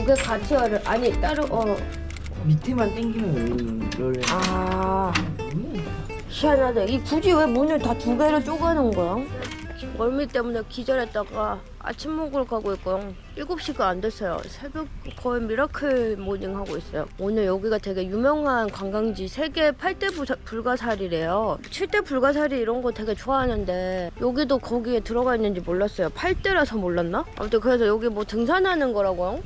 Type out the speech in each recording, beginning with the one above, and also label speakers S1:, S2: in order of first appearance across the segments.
S1: 두 개 같이 열을 아니 따로 어.
S2: 밑에만 당기면 열려.
S1: 아 희한하다. 이 굳이 왜 문을 다 두 개로 쪼가는 거야? 멀미 때문에 기절했다가 아침 먹으러 가고 있고요. 7시가 안 됐어요. 새벽 거의 미라클 모닝 하고 있어요. 오늘 여기가 되게 유명한 관광지 세계 8대 부- 불가사리래요. 7대 불가사리 이런 거 되게 좋아하는데 여기도 거기에 들어가 있는지 몰랐어요. 8대라서 몰랐나? 아무튼 그래서 여기 뭐 등산하는 거라고요.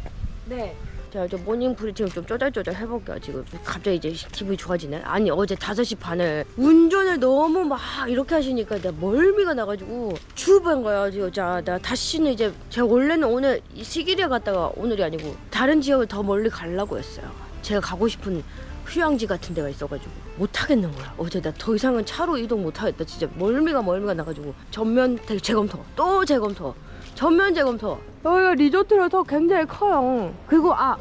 S2: 네.
S1: 자, 저 모닝풀이 지금 좀 쪼잘쪼잘 해볼게요. 지금 갑자기 이제 기분이 좋아지네. 아니 어제 5시 반에 운전을 너무 막 이렇게 하시니까 내가 멀미가 나가지고 주부한 거야. 지금 자, 나 다시는 이제 제가 원래는 오늘 이 시기리에 갔다가 오늘이 아니고 다른 지역을 더 멀리 가려고 했어요. 제가 가고 싶은 휴양지 같은 데가 있어가지고 못 하겠는 거야. 어제 나 더 이상은 차로 이동 못 하겠다. 진짜 멀미가 멀미가 나가지고 전면 대- 재검토 또 재검토 전면 재검토. 여기가 리조트라서 굉장히 커요. 그리고 아.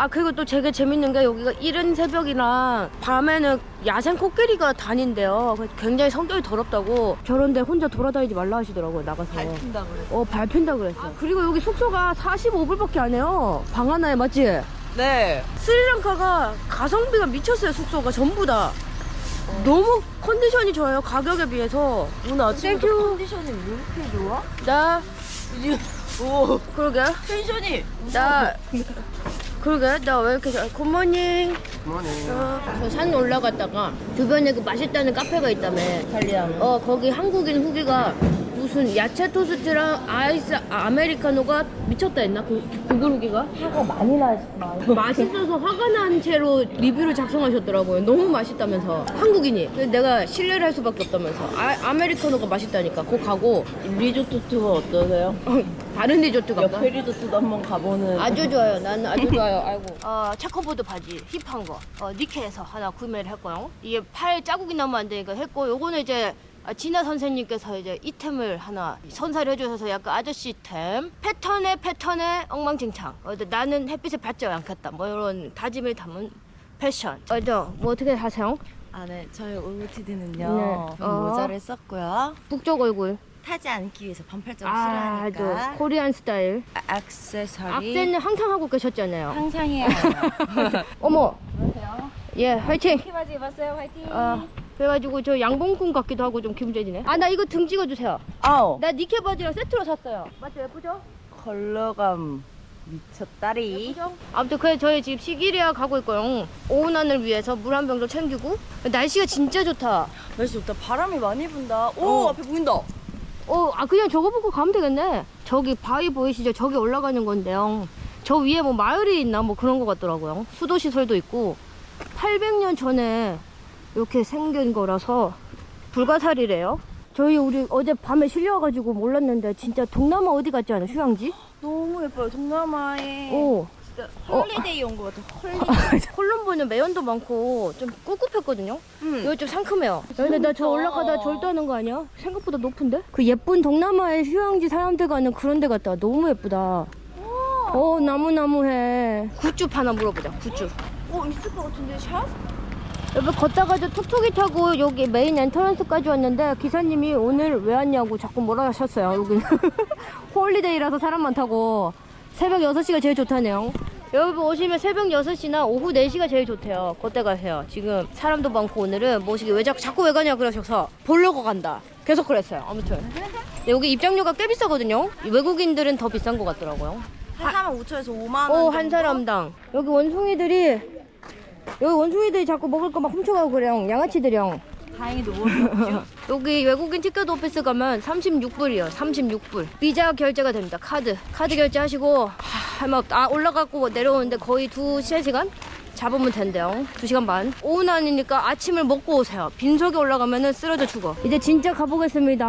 S1: 아 그리고 또 되게 재밌는 게 여기가 이른 새벽이랑 밤에는 야생 코끼리가 다닌대요. 그래서 굉장히 성격이 더럽다고 저런데 혼자 돌아다니지 말라 하시더라고요 나가서.
S2: 밟힌다 그래.
S1: 어 밟힌다 그랬어. 그리고 여기 숙소가 45불밖에 안 해요. 방 하나에 맞지?
S2: 네.
S1: 스리랑카가 가성비가 미쳤어요 숙소가 전부 다. 너무 컨디션이 좋아요 가격에 비해서.
S2: 오늘 아침부터
S1: 땡큐.
S2: 컨디션이 왜 이렇게 좋아?
S1: 나
S2: 오
S1: 그러게
S2: 텐션이.
S1: 나 그러게 나 왜 이렇게 잘- 굿모닝 어, 저산 올라갔다가 주변에 그 맛있다는 카페가 있다며
S2: 이탈리안.
S1: 어 거기 한국인 후기가 무슨 야채 토스트랑 아이스 아, 아메리카노가 미쳤다 했나 그 구글 후기가
S2: 화가 많이 마.
S1: 맛있어서 화가 난 채로 리뷰를 작성하셨더라고요 너무 맛있다면서 한국인이 그래서 내가 신뢰를 할 수밖에 없다면서 아, 아메리카노가 맛있다니까 그거 가고
S2: 리조트 투어 어떠세요?
S1: 다른 리조트 갈까?
S2: 옆에 리조트도 한번 가보는.
S1: 아주 좋아요. 나는 아주 좋아요. 아이고. 어, 체커보드 바지 힙한 거. 어, 니케에서 하나 구매를 했고요. 이게 팔 자국이 나면 안 되니까 했고 요거는 이제 아, 진아 선생님께서 이제 이템을 하나 선사를 해주셔서 약간 아저씨 템 패턴에 패턴에 엉망진창 어, 나는 햇빛을 받지 않겠다 뭐 이런 다짐을 담은 패션 어 저 뭐 어떻게 하세요?
S2: 아, 네. 저희 올무티드는요.
S1: 네. 어.
S2: 모자를 썼고요.
S1: 북쪽 얼굴
S2: 타지 않기 위해서 반팔적으로
S1: 아,
S2: 싫어하니까.
S1: 또 코리안 스타일
S2: 아, 액세서리.
S1: 악센은 항상 하고 계셨잖아요
S2: 항상 해요.
S1: 어머
S2: 안녕하세요.
S1: 예 화이팅
S2: 키 바지 입었어요. 화이팅.
S1: 아 그래가지고 저 양봉꾼 같기도 하고 좀 기분 좋지네 아 나 이거 등 찍어주세요
S2: 아우.
S1: 나 니케 바지랑 세트로 샀어요 맞죠 예쁘죠?
S2: 컬러감 미쳤다리.
S1: 예쁘죠? 아무튼 그래 저희 지금 시기리아 가고 있고요 오운안을 위해서 물 한 병도 챙기고 날씨가 진짜 좋다
S2: 날씨 좋다. 바람이 많이 분다. 오,
S1: 어.
S2: 앞에 보인다.
S1: 어, 아 그냥 저거 보고 가면 되겠네 저기 바위 보이시죠? 저기 올라가는 건데요 저 위에 뭐 마을이 있나 뭐 그런 거 같더라고요 수도시설도 있고 800년 전에 이렇게 생긴 거라서 불가사리래요 저희 우리 어제 밤에 실려와가지고 몰랐는데 진짜 동남아 어디 같지 않아 휴양지?
S2: 너무 예뻐요. 동남아에
S1: 오
S2: 진짜
S1: 어.
S2: 홀리데이 온 것 같아. 홀리데이.
S1: 콜롬보는 매연도 많고 좀 꿉꿉했거든요
S2: 음.
S1: 여기 좀 상큼해요 근데 나저
S2: 진짜.
S1: 올라가다 절도하는 거 아니야? 생각보다 높은데? 그 예쁜 동남아의 휴양지 사람들 가는 그런 데 같다 너무 예쁘다 어 나무나무해 굿즈 하나 물어보자 굿즈
S2: 어, 있을 것 같은데 샵?
S1: 여기 걷다가 저 툭툭이 타고 여기 메인 엔터런스까지 왔는데 기사님이 오늘 왜 왔냐고 자꾸 뭐라 하셨어요 여기 홀리데이라서 사람 많다고. 새벽 6시가 제일 좋다네요. 여러분 오시면 새벽 6시나 오후 4시가 제일 좋대요. 그때 가세요. 지금 사람도 많고 오늘은 뭐시기 왜 자꾸, 자꾸 왜 가냐 그러셔서 보려고 간다. 계속 그랬어요 아무튼. 여기 입장료가 꽤 비싸거든요? 외국인들은 더 비싼 것 같더라고요.
S2: 한 사람 5천에서 5만 원.
S1: 오, 한 사람당. 여기 원숭이들이, 여기 원숭이들이 자꾸 먹을 거 막 훔쳐가고 그래요. 양아치들이요.
S2: 다행히도 모르겠죠.
S1: 여기 외국인 티켓 오피스 가면 36불이요. 36불. 비자 결제가 됩니다. 카드. 카드 결제하시고, 하, 할말 없다. 아, 올라가고 내려오는데 거의 두, 세 시간? 잡으면 된대요. 두 시간 반. 오후 아니니까 아침을 먹고 오세요. 빈속에 올라가면은 쓰러져 죽어. 이제 진짜 가보겠습니다.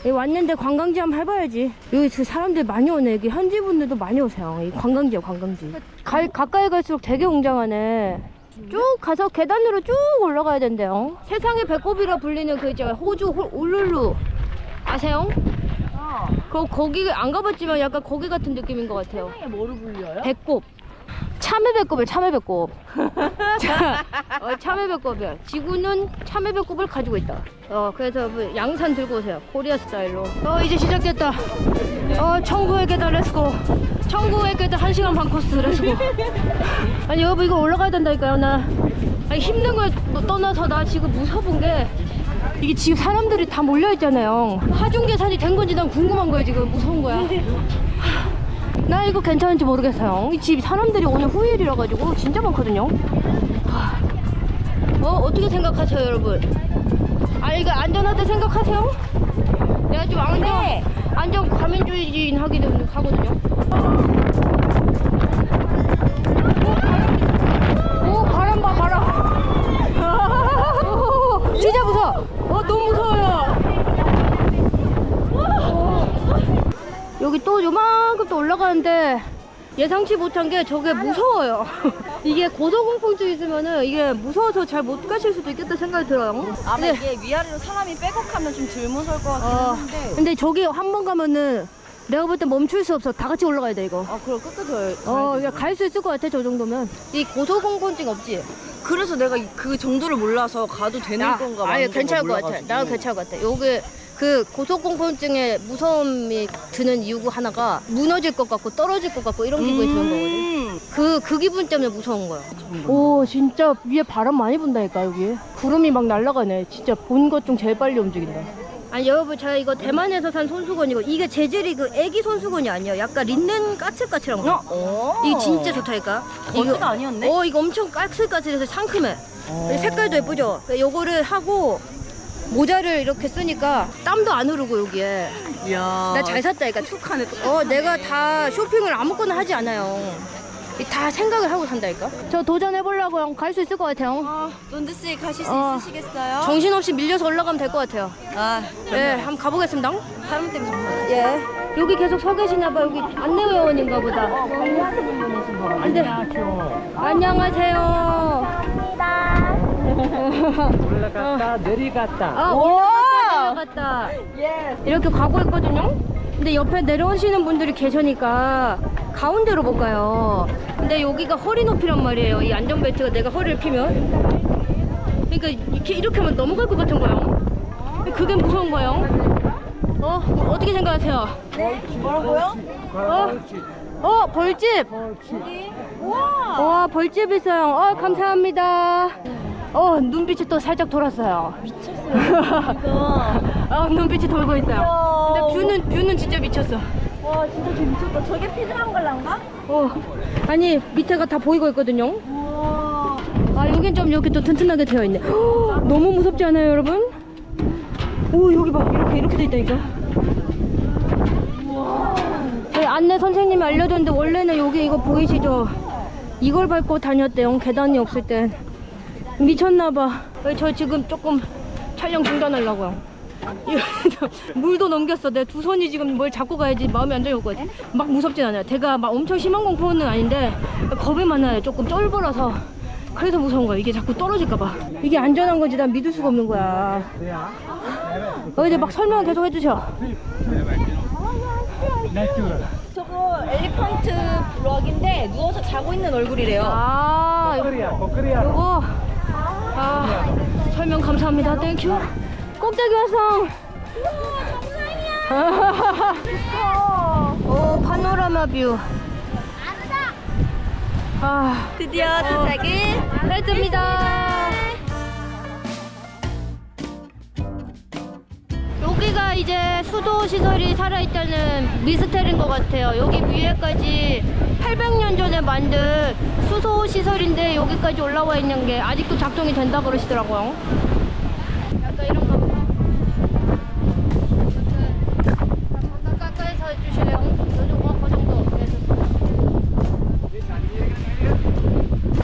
S1: 여기 왔는데 관광지 한번 해봐야지. 여기 그 사람들 많이 오네. 여기 현지 분들도 많이 오세요. 이 관광지야, 관광지. 가, 가까이 갈수록 되게 웅장하네. 쭉 가서 계단으로 쭉 올라가야 된대요. 세상의 배꼽이라 불리는 그 있잖아요. 호주 홀- 울룰루 아세요?
S2: 아,
S1: 거, 거기 안 가봤지만 약간 거기 같은 느낌인 것 같아요.
S2: 세상에 뭐를 불려요?
S1: 배꼽. 참외 배꼽이에요, 참외 배꼽. 자, 어, 참외 배꼽이야. 지구는 참외 배꼽을 가지고 있다. 어, 그래서 뭐 양산 들고 오세요. 코리아 스타일로. 어, 이제 시작됐다. 어, 천국의 계단 렛츠고. 천국에 그때 한 시간 반 코스 그래가지고 아니 여보 이거 올라가야 된다니까요 나 아니 힘든 걸 떠나서 나 지금 무서운 게 이게 지금 사람들이 다 몰려있잖아요 하중 계산이 된 건지 난 궁금한 거예요 지금 무서운 거야 나 이거 괜찮은지 모르겠어요. 이 집 사람들이 오늘 후일이라 가지고 진짜 많거든요. 하. 어 어떻게 생각하세요 여러분? 아 이거 안전하다 생각하세요? 내가 좀 안전 안전 과민주의인 하기도 하거든요 오 바람 봐 바람 오, 진짜 무서워 어 너무 무서워요 여기 또 요만큼 또 올라가는데 예상치 못한 게 저게 무서워요 이게 고소공포증 있으면은 이게 무서워서 잘 못 가실 수도 있겠다 생각이 들어요
S2: 아마
S1: 근데,
S2: 이게 위아래로 사람이 빼곡하면 좀 덜 무서울 것 같긴
S1: 어,
S2: 한데.
S1: 근데 저기 한 번 가면은 내가 볼 때 멈출 수 없어 다 같이 올라가야 돼 이거
S2: 아, 그럼 끝까지 더.
S1: 어, 야, 갈수 있을 것 같아, 저 정도면. 이 고소공포증 없지?
S2: 그래서 내가 이- 그 정도를 몰라서 가도 되는
S1: 야,
S2: 건가
S1: 아니, 괜찮을 것 같아. 나는 괜찮을 것 같아. 요게, 그 고소공포증의 무서움이 드는 이유 하나가 무너질 것 같고 떨어질 것 같고 이런 기분이 드는 거거든.
S2: 음.
S1: 그, 그 기분 때문에 무서운 거야. 오, 진짜 위에 바람 많이 분다니까, 여기. 구름이 막 날아가네. 진짜 본 것 중 제일 빨리 움직인다. 아니, 여러분, 제가 이거 대만에서 산 손수건이고, 이게 재질이 그 애기 손수건이 아니에요. 약간 린넨 까칠까칠한 거.
S2: 어?
S1: 이게 진짜 좋다니까.
S2: 거지가 아니었네?
S1: 어 이거 엄청 까슬까슬해서 상큼해. 색깔도 예쁘죠. 그러니까 요거를 하고 모자를 이렇게 쓰니까 땀도 안 흐르고 여기에.
S2: 이야.
S1: 나 잘 샀다니까.
S2: 툭하네, 툭.
S1: 어 내가 다 쇼핑을 아무거나 하지 않아요. 이다 생각을 하고 산다니까. 저 도전해 보려고요. 갈 수 있을 것 같아요.
S2: 아, 논드씨 가실 수
S1: 어.
S2: 있으시겠어요?
S1: 정신없이 밀려서 올라가면 될 것 같아요.
S2: 아,
S1: 네, 한번 가보겠습니다.
S2: 사람 때문에 정말.
S1: 예. 여기 계속 서 계시나 봐. 여기 안내회원인가 보다. 안돼. 안녕하세요.
S3: 올라갔다 내려갔다
S1: 아, 올라갔다 내려갔다. 이렇게 가고 있거든요. 근데 옆에 내려오시는 분들이 계시니까 가운데로 못 가요. 근데 여기가 허리 높이란 말이에요. 이 안전벨트가 내가 허리를 피면. 그러니까 이렇게 이렇게 하면 넘어갈 것 같은 거예요. 그게 무서운 거예요. 어, 어떻게 생각하세요?
S2: 뭐라고요?
S1: 어, 어, 벌집.
S2: 우와!
S1: 와, 벌집 있어요. 어, 감사합니다. 어, 눈빛이 또 살짝 돌았어요.
S2: 이거.
S1: 어, 눈빛이 돌고 있어요. 근데 뷰는 뷰는 진짜 미쳤어.
S2: 와, 진짜 재밌었다. 저게 피드한 걸란가?
S1: 어, 아니 밑에가 다 보이고 있거든요.
S2: 우와.
S1: 아, 여긴 좀 이렇게 또 튼튼하게 되어 있네. 헉, 너무 무섭지 않아요, 여러분? 오, 여기 봐, 이렇게 이렇게 돼 있다니까. 저희 안내 선생님이 알려줬는데 원래는 여기 이거 보이시죠? 이걸 밟고 다녔대요. 계단이 없을 땐. 미쳤나봐. 저 지금 조금 촬영 중단하려고요. 물도 넘겼어. 내 두 손이 지금 뭘 잡고 가야지 마음이 안정있거든. 막 무섭진 않아요. 제가 막 엄청 심한 공포는 아닌데 겁이 많아요. 조금 쫄보라서. 그래서 무서운 거야. 이게 자꾸 떨어질까봐. 이게 안전한 건지 난 믿을 수가 없는 거야. 어, 이제 막 설명 계속 해주셔.
S2: 저거 엘리펀트 블럭인데 누워서 자고 있는 얼굴이래요.
S1: 아,
S3: 코리아
S1: 요거. 아, 설명 감사합니다. 땡큐. 꼭대기 화성. 오, 파노라마 뷰. 아,
S2: 드디어 도착을
S1: 했습니다. 여기가 이제 수도 시설이 살아있다는 미스테리인 것 같아요. 여기 위에까지 800년 전에 만든 수소 시설인데 여기까지 올라와 있는 게 아직도 작동이 된다 그러시더라고요. 약간 이런 거.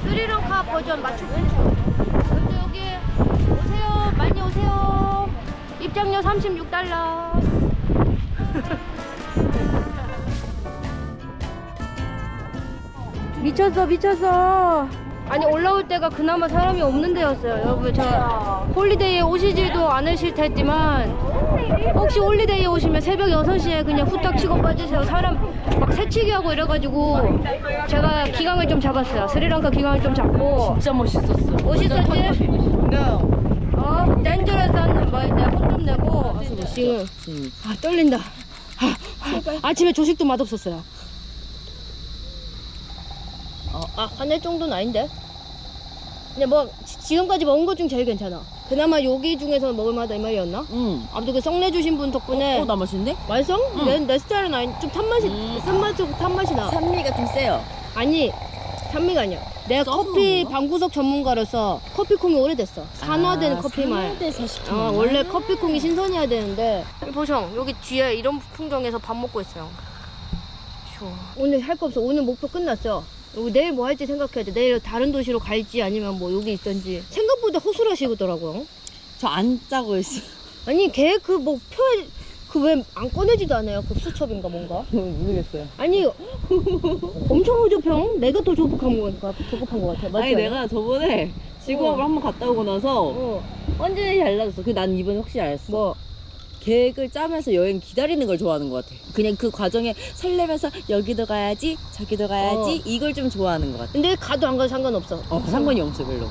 S1: 그 버전 맞추겠죠? 근데 여기 오세요 많이 오세요 입장료 36달러 미쳤어 미쳤어 아니 올라올 때가 그나마 사람이 없는 데였어요 여러분 저 홀리데이에 오시지도 않으실 테지만 혹시 홀리데이에 오시면 새벽 6시에 그냥 후딱 치고 빠지세요 사람 막 새치기 하고 이래가지고 제가 기강을 좀 잡았어요 스리랑카 기강을 좀 잡고
S2: 진짜 멋있었어.
S1: 멋있었지?
S2: No.
S1: 어, 댄저러스한 말 내가 혼좀 내고 지금 아 떨린다. 아, 아침에 조식도 맛없었어요.
S2: 어,
S1: 아 화낼 정도는 아닌데. 근데 뭐 지- 지금까지 먹은 것 중 제일 괜찮아. 그나마 여기 중에서 먹을 만하다 이 말이었나?
S2: 응.
S1: 아무튼 그 썩내 주신 분 덕분에
S2: 어, 나 맛있는데?
S1: 맛있어?
S2: 응.
S1: 내, 내 스타일은 아니 좀 탄맛이
S2: 음.
S1: 쓴맛이고 탄맛이 나.
S2: 산미가 좀 세요.
S1: 아니 산미가 아니야. 내가 커피
S2: 거야?
S1: 방구석 전문가로서 커피콩이 오래됐어. 산화된
S2: 아,
S1: 커피 말.
S2: 산화돼서 시키는
S1: 어,
S2: 거야?
S1: 원래 커피콩이 신선해야 되는데 보성 여기 뒤에 이런 풍경에서 밥 먹고 있어요. 좋아. 오늘 할 거 없어. 오늘 목표 끝났어. 내일 뭐 할지 생각해야 돼. 내일 다른 도시로 갈지 아니면 뭐 여기 있던지. 생각보다 허술하시더라고요.
S2: 저 안 짜고 있어.
S1: 아니 걔그 목표에 그 왜 안 꺼내지도 않아요. 그 수첩인가 뭔가.
S2: 모르겠어요.
S1: 아니 엄청 허접형. 내가 더 조급한 거 같아. 조급한 거 같아.
S2: 아니 내가 저번에 지구학을
S1: 어.
S2: 한번 갔다 오고 나서
S1: 어.
S2: 완전히 달라졌어. 그 난 이번에 확실히 알았어.
S1: 뭐
S2: 계획을 짜면서 여행 기다리는 걸 좋아하는 것 같아. 그냥 그 과정에 설레면서 여기도 가야지, 저기도 가야지
S1: 어.
S2: 이걸 좀 좋아하는 것 같아.
S1: 근데 가도 안 가도 상관없어.
S2: 어, 상관이 없어 별로.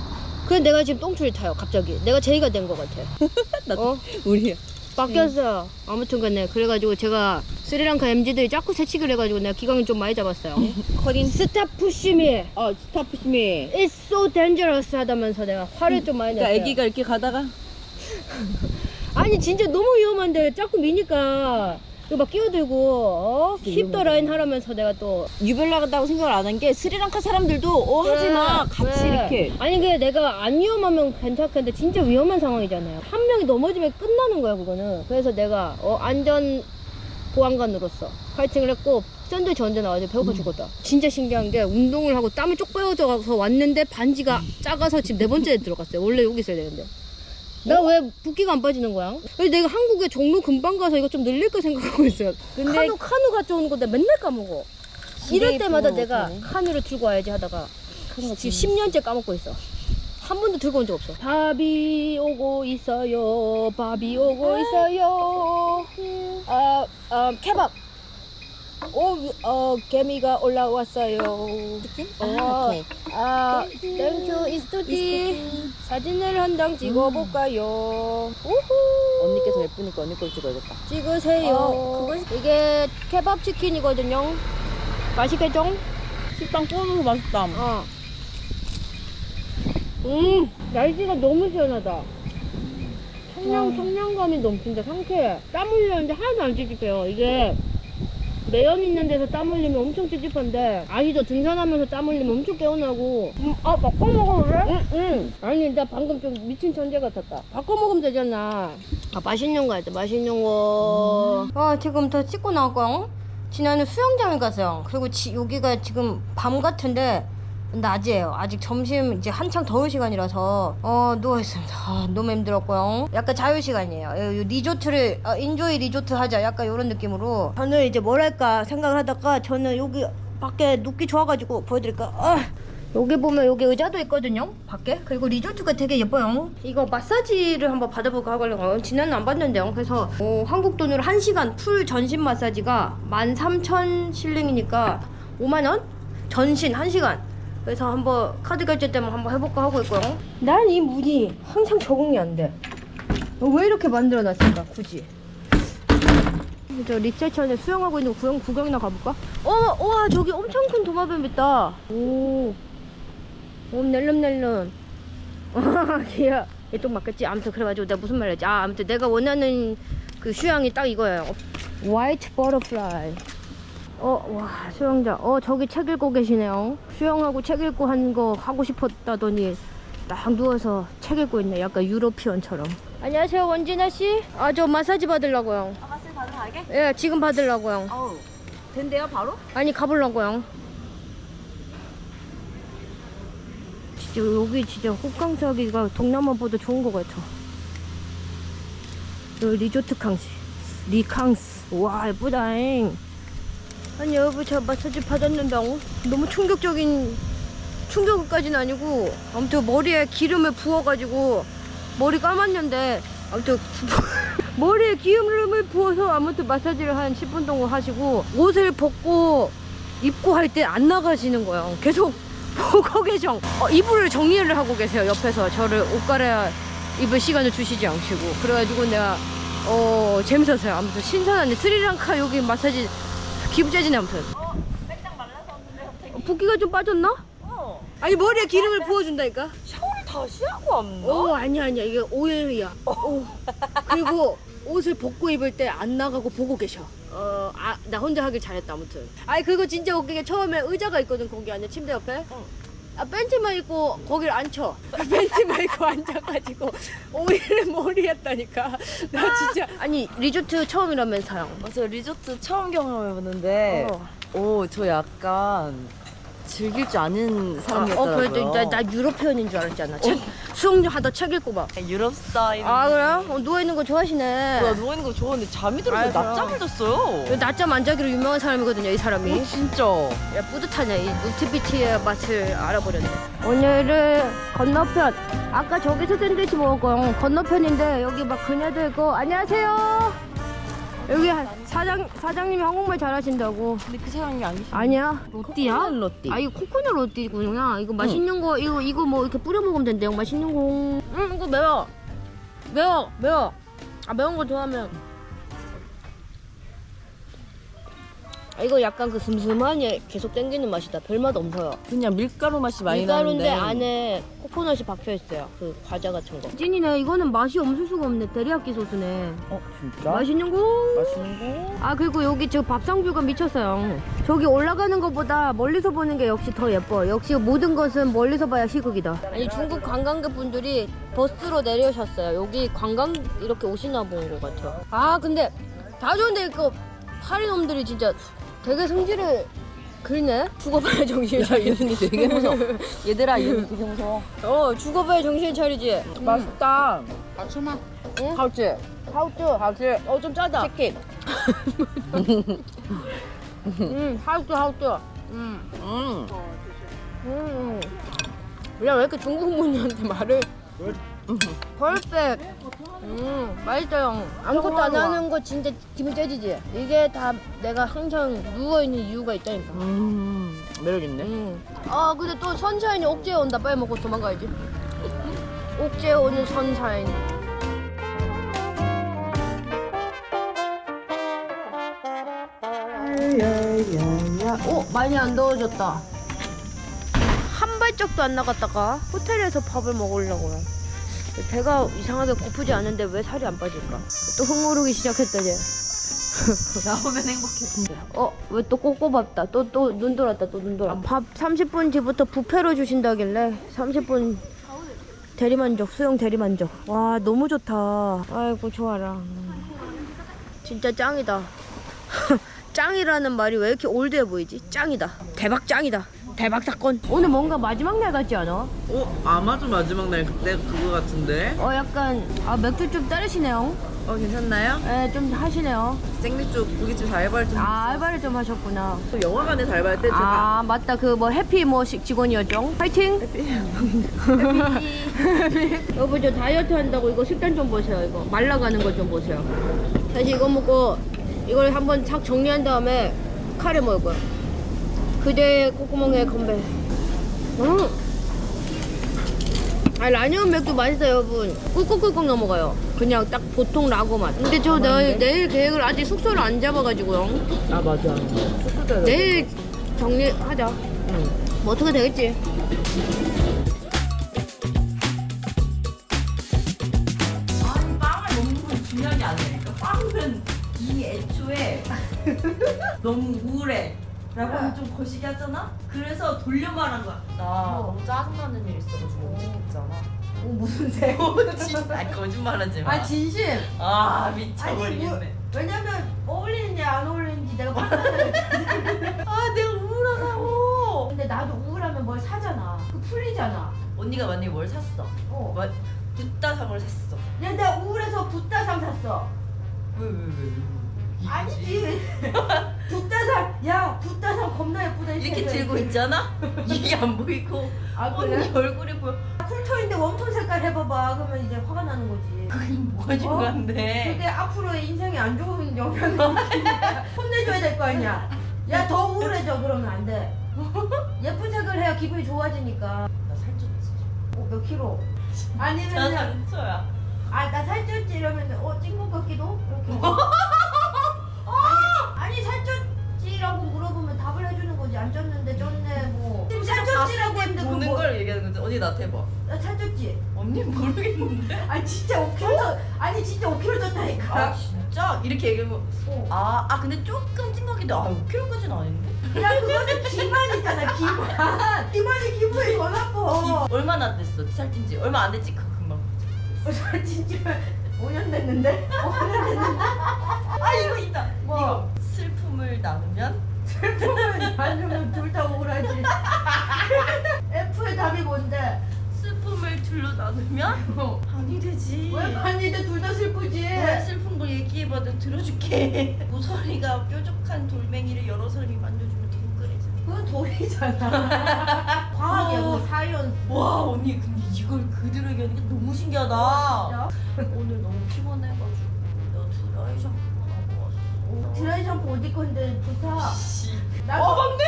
S1: 그래 내가 지금 똥줄이 타요 갑자기 내가 제이가 된 것 같아
S2: 나도
S1: 어?
S2: 우리
S1: 바뀌었어요 아무튼 간에 그래가지고 제가 스리랑카 MZ들이 자꾸 새치기를 해가지고 내가 기강을 좀 많이 잡았어요
S2: 커린
S1: 스탑 푸시미
S2: 어 스타프 심이.
S1: It's so dangerous 하다면서 내가 화를 좀 많이
S2: 그러니까
S1: 냈어요
S2: 아기가 이렇게 가다가
S1: 아니 진짜 너무 위험한데. 자꾸 미니까 이거 막 끼어들고 어? 힙더 라인 하라면서 내가 또
S2: 유별나간다고 생각을 안 한 게 스리랑카 사람들도 어 하지마. 같이
S1: 그래.
S2: 이렇게.
S1: 아니 그게 내가 안 위험하면 괜찮겠는데 진짜 위험한 상황이잖아요. 한 명이 넘어지면 끝나는 거야 그거는. 그래서 내가 어, 안전 보안관으로서 파이팅을 했고 샌드위치 언제 나와야지? 배고파 죽었다. 진짜 신기한 게 운동을 하고 땀이 쪽 빼어져서 왔는데 반지가 작아서 지금 네 번째에 들어갔어요. 원래 여기 있어야 되는데 나 왜 붓기가 안 빠지는 거야? 내가 한국에 종로 금방 가서 이거 좀 늘릴까 생각하고 있어요.
S2: 근데-
S1: 카누 카누 가져오는 건데 맨날 까먹어. 이럴 때마다 내가. 카누를 들고 와야지 하다가
S2: 큰
S1: 지금 10년째 까먹고 있어. 한 번도 들고 온 적 없어. 밥이 오고 있어요. 밥이 오고 있어요. 아, 아 케밥. 오, 어, 개미가 올라왔어요.
S2: 치킨?
S1: 어,
S2: 아 오케이.
S1: 아, 땡큐 이스투디. 사진을 한 장 찍어볼까요? 우후.
S2: 언니께 더 예쁘니까 언니 걸 찍어야겠다.
S1: 찍으세요.
S2: 어, 그거
S1: 이게 케밥 치킨이거든요. 맛있겠죠?
S2: 식빵 구워서 맛있다.
S1: 어. 음, 날씨가 너무 시원하다. 청량, 청량감이 넘친다. 상쾌해. 땀 흘렸는데 하나도 안 찝찝해요. 이게 매연 있는 데서 땀 흘리면 엄청 찝찝한데 아시죠? 등산하면서 땀 흘리면 엄청 개운하고 음, 아 바꿔 먹어볼래? 응, 응. 아니 나 방금 좀 미친 천재 같았다. 바꿔 먹으면 되잖아. 아 맛있는 거 할때 맛있는 거. 아 지금 더 찍고 나왔고 지난해 수영장에 갔어요. 그리고 지, 여기가 지금 밤 같은데 낮이에요. 아직 점심 이제 한창 더울 시간이라서 어 누워 있습니다. 아, 너무 힘들었고요. 약간 자유 시간이에요. 어, 이 리조트를 어, 인조이 리조트 하자. 약간 이런 느낌으로 저는 이제 뭘 할까 생각을 하다가 저는 여기 밖에 눕기 좋아가지고 보여드릴까. 아. 여기 보면 여기 의자도 있거든요 밖에 그리고 리조트가 되게 예뻐요 이거 마사지를 한번 받아볼까 하려고 지난해 안 받는데요 그래서 어, 한국 돈으로 1시간 풀 전신 마사지가 13,000 실링이니까 5만원? 전신 1시간 그래서 한번 카드 결제 때문에 한번 해볼까 하고 있고요 난 이 문이 항상 적응이 안 돼 왜 이렇게 만들어놨을까 굳이 저 리셉션에 수영하고 있는 구경, 구경이나 가볼까? 어, 와 저기 엄청 큰 도마뱀 있다 오 오, 낼름낼름. 귀여워. 이쪽 맞겠지? 아무튼 그래가지고 내가 무슨 말 했지? 아, 아무튼 내가 원하는 그 휴양이 딱 이거예요. 화이트 버터플라이. 어, 와, 수영장. 어, 저기 책 읽고 계시네요. 수영하고 책 읽고 하는 거 하고 싶었다더니 딱 누워서 책 읽고 있네. 약간 유로피언처럼. 안녕하세요, 원진아 씨. 아, 저 마사지 받으려고요.
S2: 아 마사지 받으러 가게?
S1: 예, 지금 받으려고요.
S2: 어우 된대요 바로?
S1: 아니 가보려고요. 진짜 여기 진짜 호캉스하기가 동남아보다 좋은 것 같아. 여기 리조트 캉스, 리캉스. 와 예쁘다잉. 아니 여러분 저 마사지 받았는데 어? 너무 충격적인 충격까지는 아니고 아무튼 머리에 기름을 부어가지고 머리 감았는데 아무튼 머리에 기름을 부어서 아무튼 마사지를 한 10분 정도 하시고 옷을 벗고 입고 할 때 안 나가시는 거예요. 계속 보고 계셔. 어, 이불을 정리를 하고 계세요. 옆에서 저를 옷 갈아 입을 시간을 주시지 않으시고 그래가지고 내가 어 재밌었어요. 아무튼 신선한데 스리랑카 여기 마사지 기분 짜지네 아무튼.
S2: 살짝 말라서 왔는데 갑자기.
S1: 어, 붓기가 좀 빠졌나? 아니 머리에 기름을 부어준다니까.
S2: 샤워를 다시 하고 왔나?
S1: 오 아니야 아니야 이게 오일이야. 오. 그리고 옷을 벗고 입을 때 안 나가고 보고 계셔. 어, 아, 나 혼자 하길 잘했다, 아무튼. 아니, 그거 진짜 웃기게 처음에 의자가 있거든, 거기 안에, 침대 옆에. 아, 팬티만 입고 거기를 앉혀. 팬티만 입고 앉아가지고 오일을 머리 했다니까. 나 진짜. 아니, 리조트 처음이라면서요.
S2: 맞아요. 리조트 처음 경험해보는데,
S1: 어.
S2: 오, 저 약간 즐길 줄 아는
S1: 어,
S2: 사람이었더라고요.
S1: 그래도 나, 나 유럽편인 줄 알았잖아. 책, 수영하다 책 읽고 막.
S2: 유럽 스타일.
S1: 아, 그래요? 어, 누워있는 거 좋아하시네.
S2: 나 누워 있는 거 좋아하는데 잠이 들어서
S1: 아이, 그럼.
S2: 낮잠을 잤어요.
S1: 낮잠 안 자기로 유명한 사람이거든요, 이 사람이.
S2: 오, 진짜.
S1: 야 뿌듯하네 이 노티비티의 맛을 알아버렸네 오늘은 건너편 아까 저기서 샌드위치 먹었고 건너편인데 여기 막 그녀도 있고 안녕하세요 여기 한- 사장 사장님이 한국말 잘하신다고.
S2: 근데 그 사람이 아니시
S1: 아니야? 로띠야?
S2: 코코넛 로띠.
S1: 아 이거 코코넛 로띠구나 이거 맛있는 거 이거 이거 뭐 이렇게 뿌려 먹으면 된대요. 맛있는 거 음 이거 매워. 매워 매워. 아 매운 거 좋아하면 아, 이거 약간 그 슴슴하니 계속 땡기는 맛이다 별맛 없어요
S2: 그냥 밀가루 맛이 많이
S1: 밀가루인데
S2: 나는데.
S1: 안에 코코넛이 박혀 있어요. 그 과자 같은 거. 찐이네. 이거는 맛이 없을 수가 없네. 데리야끼 소스네.
S2: 어, 진짜?
S1: 맛있는 거.
S2: 맛있는 거?
S1: 아 그리고 여기 저 밥상 뷰가 미쳤어요. 저기 올라가는 것보다 멀리서 보는 게 역시 더 예뻐. 역시 모든 것은 멀리서 봐야 희극이다. 아니 중국 관광객 분들이 버스로 내려오셨어요. 여기 관광 이렇게 오시나 본 것 같아요. 아 근데 다 좋은데 이거 파리 놈들이 진짜 되게 성질을 긁네. 죽어봐야 정신
S2: 야,
S1: 차리지.
S2: 얘는 되게 무서워. 얘들아, 얘는 되게 무서워.
S1: 어 죽어봐야 정신 차리지.
S2: 맛있다.
S1: 응?
S2: 하우츠.
S1: 하우츠.
S2: 하우츠.
S1: 어좀 짜다.
S2: 치킨.
S1: 음 하우츠 하우츠. 음.
S2: 음.
S1: 음. 야 왜 이렇게 중국 분들한테 말을? 펄펙. 음 맛있어요. 아무것도 안 하는 거 진짜 기분 째지지. 이게 다 내가 항상 누워 있는 이유가 있다니까.
S2: 음. 매력 있네.
S1: 음. 아 근데 또 선샤인이 옥제에 온다. 빨리 먹고 도망가야지. 옥제에 오는 선샤인. 오 많이 안 더워졌다. 한 발짝도 안 나갔다가 호텔에서 밥을 먹으려고요. 배가 이상하게 고프지 않은데 왜 살이 안 빠질까? 또 흥오르기 시작했다니.
S2: 나오면 행복해.
S1: 어, 왜 또 꼬꼬밥다. 또, 또, 눈 돌았다, 또 눈 돌아. 밥 30분 뒤부터 부페로 주신다길래 30분 대리만족, 수영 대리만족. 와, 너무 좋다. 아이고, 좋아라. 진짜 짱이다. 짱이라는 말이 왜 이렇게 올드해 보이지? 짱이다. 대박 짱이다. 대박 사건. 오늘 뭔가 마지막 날 같지 않아?
S4: 어? 아마존 마지막 날 그때 그거 같은데?
S1: 어, 약간, 아, 맥주 좀 따르시네요.
S4: 어 괜찮나요?
S1: 예, 좀 하시네요.
S4: 생맥주 고깃집 알바를 좀
S1: 아, 알바를 좀 하셨구나.
S4: 또 영화관에서 알바할 때 제가
S1: 아 맞다 그 뭐 해피 뭐 식- 직원이었죠 파이팅 여보 저 다이어트 한다고 이거 식단 좀 보세요 이거 말라가는 거좀 보세요 다시 이거 먹고 이걸 한번 착 정리한 다음에 카레 먹을 거야 그대 콧구멍에 건배 음. 아 라면 맥주 맛있어요 여러분 꿀꿀꿀꿀 넘어가요 그냥 딱 보통 라고 맛 근데 저 내일, 내일 계획을 아직 숙소를 안 잡아가지고요
S4: 아 맞아 숙소대
S1: 내일 정리하자. 뭐 어떻게 되겠지?
S2: 아니, 빵을 먹는 건 중요한 게 아니니까. 빵은 이미 애초에 너무 우울해. 라고 하면 좀 거시기 하잖아? 그래서 돌려 말한 거야. 나 너무 짜증나는 일 있어가지고 움직였잖아. 어, 무슨 새? 진짜. 아니, 거짓말 하지 마.
S1: 진심.
S2: 아, 미쳐버리겠네.
S1: 왜냐면 어울리는지 안 어울리는지 내가 판단을.
S2: 아, 내가 우울하다고.
S1: 근데 나도 우울하면 뭘 사잖아. 그 풀리잖아.
S2: 언니가 만약에 뭘 샀어.
S1: 어.
S2: 뭐, 붓다상을 샀어.
S1: 근데 내가 우울해서 붓다상 샀어.
S2: 왜, 왜, 왜, 왜?
S1: 아니지. 붓다상. 야, 붓다상 겁나 예쁘다.
S2: 이렇게 들고 있잖아? 이게 안 보이고.
S1: 아
S2: 언니
S1: 그래?
S2: 얼굴이 보여.
S1: 쿨톤인데 웜톤 색깔 해봐봐. 그러면 이제 화가 나는 거지.
S2: 뭐가
S1: 어?
S2: 중요한데.
S1: 그게 앞으로의 인생이 안 좋은 영향을 혼내줘야 될 거 아니야. 야, 더 우울해져, 그러면 안 돼. 예쁜 색을 해야 기분이 좋아지니까.
S2: 나 살쪘지.
S1: 어, 몇 킬로?
S2: 나
S1: 아니면,
S2: 상처야.
S1: 아, 나 살쪘지? 이러면, 어, 찐것 같기도? 이렇게. 아니, 살쪘지라고 물어보면 답을 해주는 거지. 안 쪘는데 쪘네, 뭐. 살쪘지라고 했는데
S2: 되는데 언니 나한테 해봐.
S1: 나 살쪘지?
S2: 언니 모르겠는데.
S1: 아니 진짜 5kg 쪘 아니 진짜 5kg 쪘다니까
S2: 아 진짜 이렇게 얘기하면 아, 아 근데 조금 찐 거긴데 아 5kg까지는 아닌데?
S1: 야 그거는 기만이잖아 기만 기만이 기분이 더 나빠
S2: 얼마나 됐어? 살찐지 얼마 안 됐지? 그 금방.
S1: 저 진짜 5년 됐는데? 5년 됐는데?
S2: 아 이거 있다.
S1: 뭐?
S2: 이거 슬픔을 나누면
S1: 슬픔은 나누면 둘다 우울하지 F의 답이 뭔데?
S2: 슬픔을 둘로 나누면 반이 되지.
S1: 왜 반인데 둘 다 슬프지?
S2: 왜 슬픈 거 얘기해봐 내가 들어줄게. 모서리가 뾰족한 돌멩이를 여러 사람이 만져주면 둥그레져.
S1: 그건 돌이잖아 과학이야
S2: 어.
S1: 그거 사이언스
S2: 와 언니 근데 이걸 그대로 얘기하니까 너무 신기하다.
S1: 진짜?
S2: 오늘 너무 피곤해가지고 내가 드라이 샴푸만 하고 왔어.
S1: 드라이 샴푸 어디 건데 좋다
S2: 씨.
S1: 나도
S2: 어 맞네?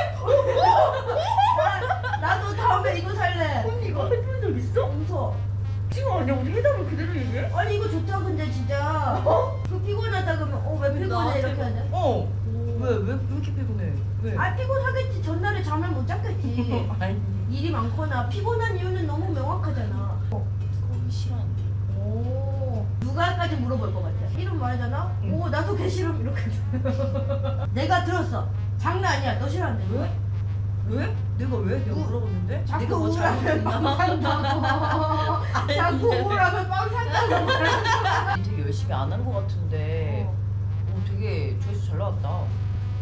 S1: 나, 나도 다음에 이거 살래
S2: 언니 이거 해본 적 있어?
S1: 웃어
S2: 지금 아니야 우리 해답을 그대로 얘기해?
S1: 아니 이거 좋다 근데 진짜 그 피곤하다 그러면 어 왜 피곤해 이렇게 하자
S2: 어. 왜? 왜, 왜 이렇게 피곤해? 왜?
S1: 아 피곤하겠지 전날에 잠을 못 잤겠지
S2: 아니
S1: 일이 많거나 피곤한 이유는 너무 명확하잖아 어. 누가까지 물어볼 것 같아 이름 말하잖아
S2: 응.
S1: 오 나도 개 싫음 이렇게 내가 들었어 장난 아니야 너 싫어한대
S2: 왜? 왜? 내가 왜? 내가
S1: 우-
S2: 물어봤는데? 내가 뭐 아니,
S1: 자꾸 우울하면 빵 산다고
S2: 되게 열심히 안 한 것 같은데
S1: 어.
S2: 오, 되게 조회수 잘 나왔다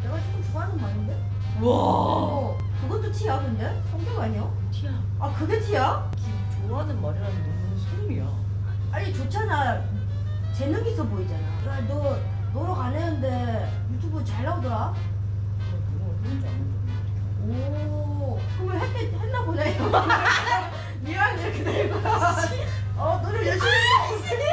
S1: 내가 지금 좋아하는 말인데?
S2: 우와
S1: 어 그것도 티야 근데? 성격 아니야?
S2: 티야
S1: 아 그게 티야?
S2: 기 좋아하는 말이라니 너무 소름이야
S1: 아니 좋잖아 재능 있어 보이잖아. 야 너 노력 안 했는데 유튜브 잘 나오더라? 오 그러면 했, 했나 보네 미안 이렇게 되고 어 노력 열심히 했어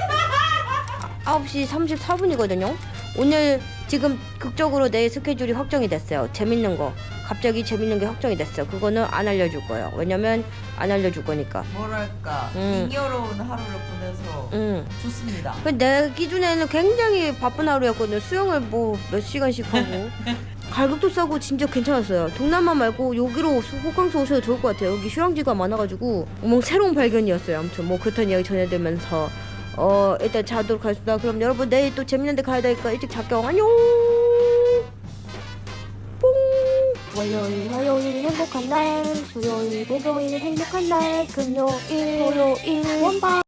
S1: 9시 34분이거든요. 오늘 지금 극적으로 내 스케줄이 확정이 됐어요 재밌는 거 갑자기 재밌는 게 확정이 됐어요 그거는 안 알려줄 거예요 왜냐면 안 알려줄 거니까
S2: 뭐랄까
S1: 음.
S2: 잉여로운 하루를 보내서
S1: 응.
S2: 좋습니다
S1: 그내 기준에는 굉장히 바쁜 하루였거든요. 수영을 뭐 몇 시간씩 하고. 가격도 싸고 진짜 괜찮았어요. 동남아 말고 여기로 수- 호캉스 오셔도 좋을 것 같아요. 여기 휴양지가 많아가지고 어머 새로운 발견이었어요. 아무튼 뭐 그렇다는 이야기 전해드리면서 어 일단 자도록 하겠습니다. 그럼 여러분 내일 또 재밌는 데 가야 되니까 일찍 잘게요. 안녕. 뽕. 월요일 화요일 행복한 날 수요일 목요일 행복한 날 금요일 토요일 원방